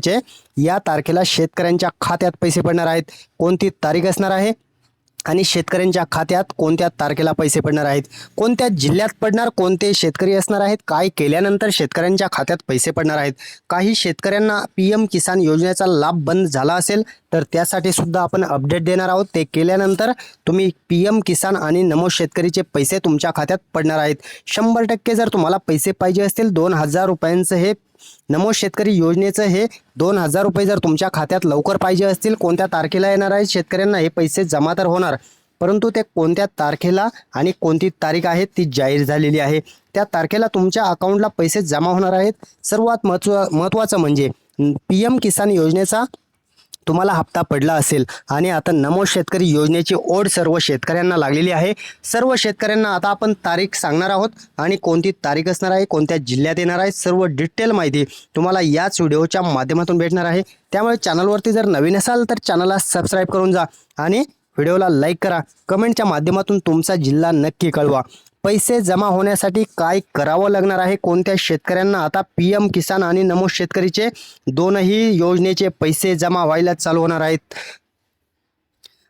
चे या तारखेला शेतकऱ्यांच्या खात्यात पैसे पडणार आहेत कोणती तारीख असणार आहे? आणि शेतकऱ्यांच्या खात्यात कोणत्या तारखेला पैसे पडणार आहेत? कोणत्या जिल्ह्यात पडणार कोणते शेतकरी असणार आहेत? काय केल्यानंतर शेतकऱ्यांच्या खात्यात पैसे पडणार आहेत? काही शेतकऱ्यांना पी एम किसान योजनेचा लाभ बंद झाला असेल तर त्यासाठी सुद्धा आपण अपडेट देणार आहोत. ते केल्यानंतर तुम्ही पी एम किसान आणि नमो शेतकरीचे पैसे तुमच्या खात्यात पडणार आहेत. शंभर टक्के जर तुम्हाला पैसे पाहिजे असतील दोन हजार रुपयांचं हे नमो शेतकरी योजनेचं हे दोन हजार रुपये जर तुमच्या खात्यात लवकर पाहिजे असतील कोणत्या तारखेला येणार आहे शेतकऱ्यांना हे पैसे जमा तर होणार. परंतु ते कोणत्या तारखेला आणि कोणती तारीख आहे ती जाहीर झालेली आहे. त्या तारखेला तुमच्या अकाउंटला पैसे जमा होणार आहेत. सर्वात महत्त्व महत्त्वाचं म्हणजे पी एम किसान योजनेचा तुम्हाला हप्ता पडला असेल आणि आता नमो शेतकरी योजनेची ओढ सर्व शेतकऱ्यांना लागलेली आहे. सर्व शेतकऱ्यांना आता आपण तारीख सांगणार आहोत आणि कोणती तारीख असणार आहे कोणत्या जिल्ह्यात येणार आहे सर्व डिटेल माहिती तुम्हाला याच व्हिडिओच्या माध्यमातून भेटणार आहे. त्यामुळे चॅनलवरती जर नवीन असाल तर चॅनलला सबस्क्राईब करून जा आणि व्हिडिओला लाईक करा. कमेंटच्या माध्यमातून तुमचा जिल्हा नक्की कळवा. पैसे जमा होण्यासाठी काय करावं लागणार आहे? कोणत्या शेतकऱ्यांना आता पी एम किसान आणि नमो शेतकरीचे दोनही योजनेचे पैसे जमा व्हायला चालू होणार आहेत?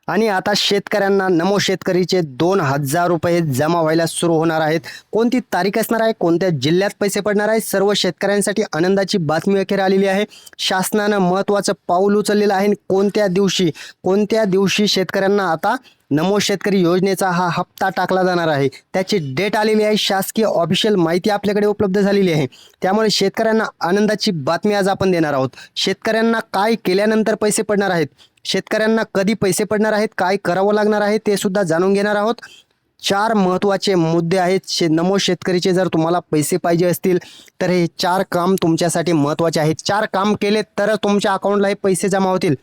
आणि आता शेतकऱ्यांना नमो शेतकरीचे दोन हजार रुपये जमा व्हायला सुरू होणार आहेत. कोणती तारीख असणार आहे? कोणत्या जिल्ह्यात पैसे पडणार आहे सर्व शेतकऱ्यांसाठी आनंदाची बातमी अखेर आलेली आहे. शासनानं महत्त्वाचं पाऊल उचललेलं आहे. आणि कोणत्या दिवशी कोणत्या दिवशी शेतकऱ्यांना आता नमो शेतकरी योजनेचा हा हप्ता टाकला जाणार आहे. त्याची डेट आलेली आहे. शासकीय ऑफिशियल माहिती आपल्याकडे उपलब्ध झालेली आहे. त्यामुळे शेतकऱ्यांना आनंदाची बातमी आज आपण देणार आहोत. शेतकऱ्यांना काय केल्यानंतर पैसे पडणार आहेत? शेतकऱ्यांना कधी पैसे पडणार आहेत? काय करावं लागणार आहे? ते सुद्धा जाणून घेणार आहोत. चार महत्त्वाचे मुद्दे आहेत. शे नमो शेतकरीचे जर तुम्हाला पैसे पाहिजे असतील तर हे चार काम तुमच्यासाठी महत्त्वाचे आहेत. चार काम केले तर तुमच्या अकाउंटला हे पैसे जमा होतील.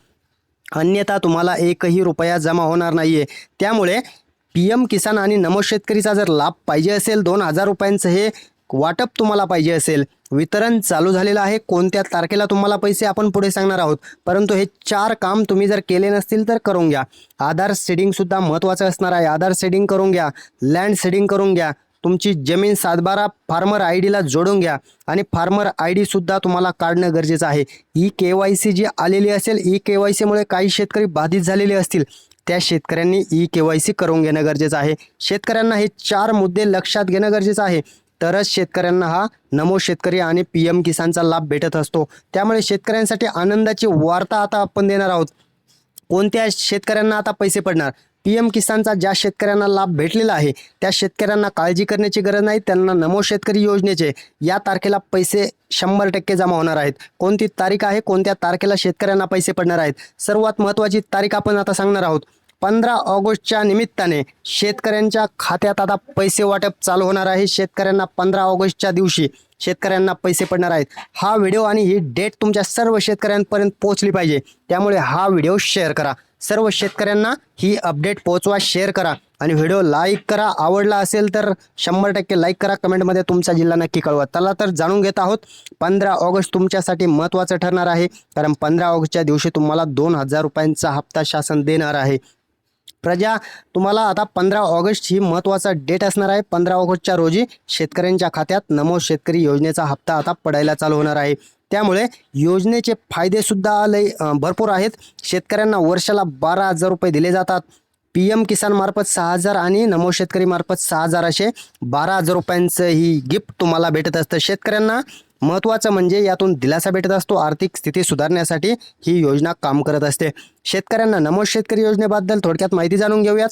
अन्यथा तुम्हाला एकही रुपया जमा होणार नाही आहे त्यामुळे पी एम किसान आणि नमो शेतकरीचा जर लाभ पाहिजे असेल दोन हजार रुपयांचं हे वाटप तुम्हाला पाहिजे असेल. वितरण चालू झालेलं आहे. कोणत्या तारखेला तुम्हाला पैसे आपण पुढे सांगणार आहोत? परंतु हे चार काम तुम्ही जर केले नसतील तर करून घ्या. आधार सेडिंगसुद्धा महत्त्वाचं असणार आहे. आधार सेडिंग करून घ्या. लँड सेडिंग करून घ्या. तुमची जमीन सातबारा फार्मर आय डीला जोडून घ्या आणि फार्मर आय डीसुद्धा तुम्हाला काढणं गरजेचं आहे. ई के वाय सी जी आलेली असेल ई के वाय सीमुळे काही शेतकरी बाधित झालेले असतील त्या शेतकऱ्यांनी ई के वाय सी करून घेणं गरजेचं आहे. शेतकऱ्यांना हे चार मुद्दे लक्षात घेणं गरजेचं आहे. तरच शेतकऱ्यांना हा नमो शेतकरी आणि पी एम किसानचा लाभ भेटत असतो. त्यामुळे शेतकऱ्यांसाठी आनंदाची वार्ता आता आपण देणार आहोत. कोणत्या शेतकऱ्यांना आता पैसे पडणार? पी एम किसानचा ज्या शेतकऱ्यांना लाभ भेटलेला आहे त्या शेतकऱ्यांना काळजी करण्याची गरज नाही त्यांना नमो शेतकरी योजनेचे या तारखेला पैसे शंभर टक्के जमा होणार आहेत. कोणती तारीख आहे कोणत्या तारखेला शेतकऱ्यांना पैसे पडणार आहेत सर्वात महत्त्वाची तारीख आपण आता सांगणार आहोत. पंधरा ऑगस्टच्या निमित्ताने शेतकऱ्यांच्या खात्यात आता पैसे वाटप चालू होणार आहे. शेतकऱ्यांना पंधरा ऑगस्टच्या दिवशी शेतकऱ्यांना पैसे पडणार आहेत. हा व्हिडिओ आणि ही डेट तुमच्या सर्व शेतकऱ्यांपर्यंत पोहोचली पाहिजे. त्यामुळे हा व्हिडिओ शेअर करा. सर्व शेतकऱ्यांना ही अपडेट पोहोचवा शेअर करा आणि व्हिडिओ लाईक करा. आवडला असेल तर शंभर टक्के लाईक करा. कमेंटमध्ये तुमचा जिल्हा नक्की कळवा. चला तर जाणून घेत आहोत पंधरा ऑगस्ट तुमच्यासाठी महत्त्वाचं ठरणार आहे. कारण पंधरा ऑगस्टच्या दिवशी तुम्हाला दोन हजार रुपयांचा हप्ता शासन देणार आहे. प्रजा तुम्हाला आता पंधरा ऑगस्ट ही महत्त्वाचा डेट असणार आहे. पंधरा ऑगस्टच्या रोजी शेतकऱ्यांच्या खात्यात नमो शेतकरी योजनेचा हप्ता आता पडायला चालू होणार आहे. त्यामुळे योजनेचे फायदेसुद्धा लय भरपूर आहेत. शेतकऱ्यांना वर्षाला बारा हजार रुपये दिले जातात. पी एम किसानमार्फत सहा हजार आणि नमो शेतकरी मार्फत सहा हजार असे बारा हजार रुपयांचं ही गिफ्ट तुम्हाला भेटत असतं. शेतकऱ्यांना महत्त्वाचं म्हणजे यातून दिलासा भेटत असतो आर्थिक स्थिती सुधारण्यासाठी ही योजना काम करत असते. शेतकऱ्यांना नमो शेतकरी योजनेबद्दल थोडक्यात माहिती जाणून घेऊयात.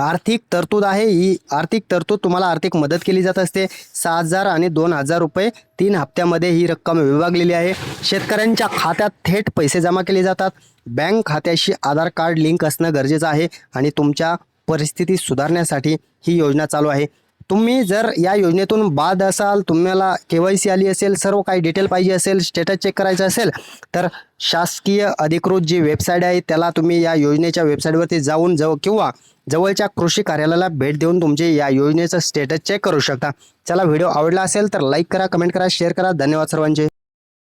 आर्थिक तरतूद आहे ही आर्थिक तरतूद तुम्हाला आर्थिक मदत केली जात असते. सहा हजार आणि दोन हजार रुपये तीन हप्त्यामध्ये ही रक्कम विभागलेली आहे. शेतकऱ्यांच्या खात्यात थेट पैसे जमा केले जातात. बँक खात्याशी आधार कार्ड लिंक असणं गरजेचं आहे आणि तुमच्या परिस्थिती सुधारण्यासाठी ही योजना चालू आहे. तुम्ही जर या योजनेतून बाद असाल तुम्हाला के वाय सी आली असेल सर्व काही डिटेल पाहिजे असेल स्टेटस चेक करायचं असेल तर शासकीय अधिकृत जी वेबसाईट आहे त्याला तुम्ही या योजनेच्या वेबसाईटवरती जाऊन जव किंवा जवळच्या कृषी कार्यालयाला भेट देऊन तुमचे या योजनेचं स्टेटस चेक करू शकता. चला व्हिडिओ आवडला असेल तर लाईक करा कमेंट करा शेअर करा. धन्यवाद सर्वांचे.